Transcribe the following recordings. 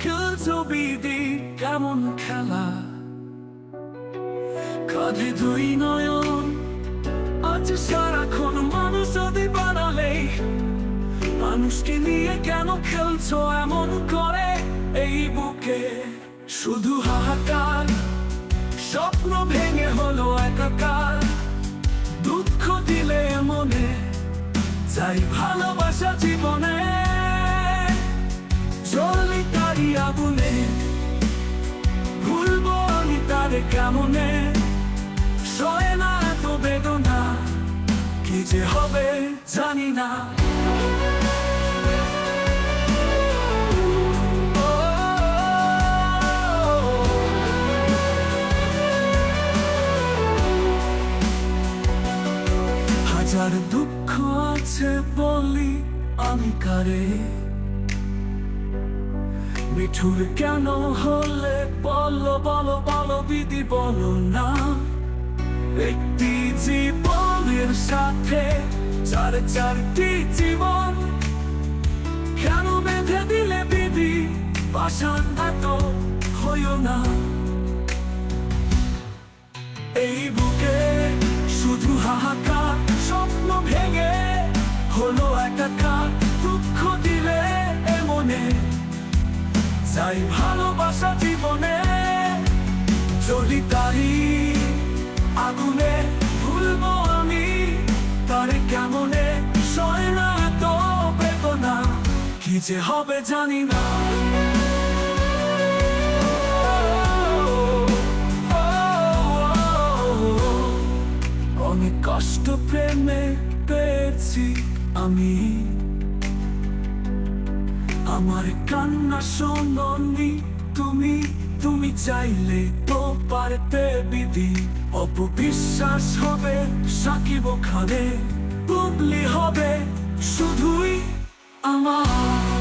খেলছো বিধি কেমন খেলা কাঁধে দুই নয়ন আজ সারাক্ষণ মানুষ যদি বানালে মানুষকে নিয়ে কেন খেলছো এমন করে এই বুকে শুধু হাহাকার স্বপ্ন ভেঙে হলো একাকার তারি আগুনে, ভুলবো আমি তারে কেমনে? সয় না এত বেদনা, কি যে হবে জানি না। হাজার দুঃখ আছে বলি আমি কারে? মিঠুর কেন হলে? বলো বলো বলো দিদি বলো না। একটি জীবনের সাথে চার চারটি জীবন। কেন বেঁধে দিলে বিধি? পাশান এত হইও না। এই চাই ভালোবাসা জীবনে চলি তারি আগুনে ভুলবো আমি, তারে কেমনে সয় এত বেদনা কি যে হবে জানি না। অনেক কষ্ট প্রেমে পেয়েছি আমি। আমার কান্না শোনি তুমি তুমি চাইলে তো পারতে বিধি। অপবিশ্বাস হবে সাকিব খানে পুবলি হবে শুধুই আমার।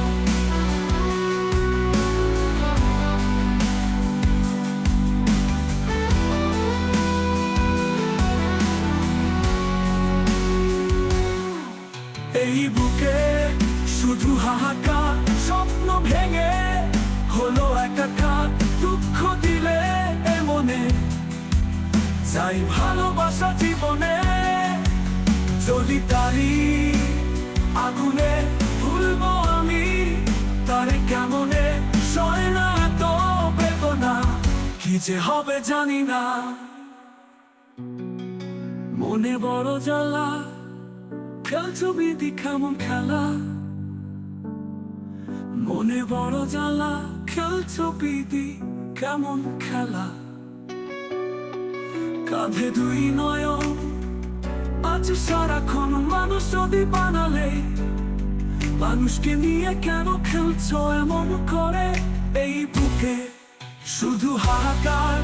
ভেঙে হলো একাকার দুঃখ দিলে এ মনে চাই ভালোবাসা জীবনে চলি তারি আগুনে ভুলবো আমি, তারে কেমনে সয় না এত বেদনা? কি যে হবে জানি না। মনে বড় জ্বালা, খেলছো বিধি কেমন খেলা? মনে বড় জ্বালা, খেলছো বিধি কেমন খেলা? কাঁধে দুই নয়ন, আজ সারাক্ষণ মানুষ যদি বানালে, মানুষকে নিয়ে কেন খেলছো এমন করে এই বুকে? শুধু হাহাকার,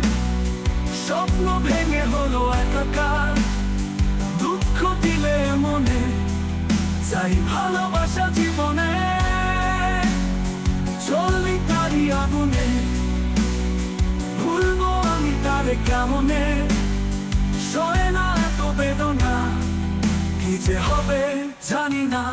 স্বপ্ন ভেঙে হলো একাকার। আগুনে ভুলবো আমি তারে কেমনে? সয় না এত বেদনা কি যে হবে জানি না।